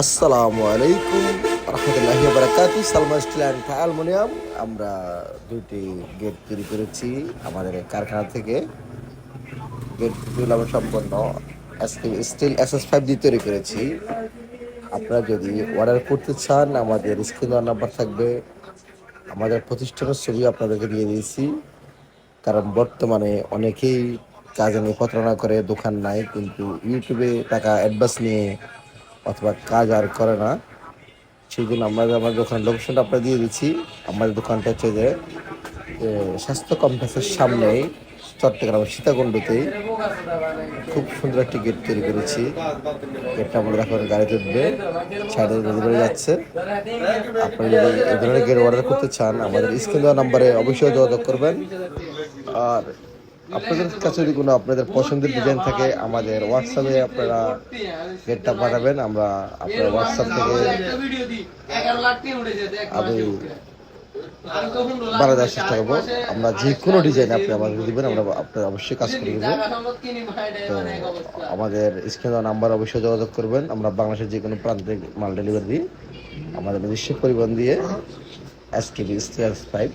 আসসালামু আলাইকুম রহমতুল্লাহি বারাকাতু। Salman steel and aluminium. আমরা দুইটি গেট তৈরি করেছি আমাদের কারখানা থেকে। গেট দুটি আমরা সম্পন্ন স্টিল এস এস ফাইভ দিয়ে তৈরি করেছি। আপনারা যদি অর্ডার করতে চান, আমাদের স্ক্রিন নাম্বার থাকবে। আমাদের প্রতিষ্ঠানের ছবি আপনাদেরকে দিয়ে দিয়েছি। কারণ বর্তমানে অনেকেই কাজে নিয়ে প্রতারণা করে, দোকান নাই, কিন্তু ইউটিউবে টাকা অ্যাডভান্স নিয়ে অথবা কাজ আর করে না। সেই জন্য আমরা আমার দোকানের লোকেশনটা আপনার দিয়ে দিচ্ছি। আমাদের দোকানটা হচ্ছে যে স্বাস্থ্য কমপ্লেক্সের সামনেই চট্টগ্রামের সীতাকুণ্ডতেই খুব সুন্দর একটি গেট তৈরি করেছি। গেটটা আমাদের এখন গাড়িতে উঠবে সাইডে ডেলিভারি যাচ্ছে। আপনি যদি এই ধরনের গেট অর্ডার করতে চান, আমাদের স্ক্রিন দেওয়া নাম্বারে অবশ্যই যোগাযোগ করবেন। আর আপনাদের কাছে যদি কোনো আপনাদের পছন্দের ডিজাইন থাকে, আমাদের হোয়াটসঅ্যাপে আপনারা গেটটা পাঠাবেন, আমরা আপনার হোয়াটসঅ্যাপ থেকে আমি বাড়া দেওয়ার চেষ্টা করব। আমরা যে কোনো ডিজাইন আপনি আমাদের দিবেন, আমরা আপনার অবশ্যই কাজ করে দেবো। তো আমাদের স্ক্রিন নাম্বার অবশ্যই যোগাযোগ করবেন। আমরা বাংলাদেশের যে কোনো প্রান্তে মাল ডেলিভারি দিই আমাদের নিজস্ব পরিবহন দিয়ে এস কে বি ফাইভ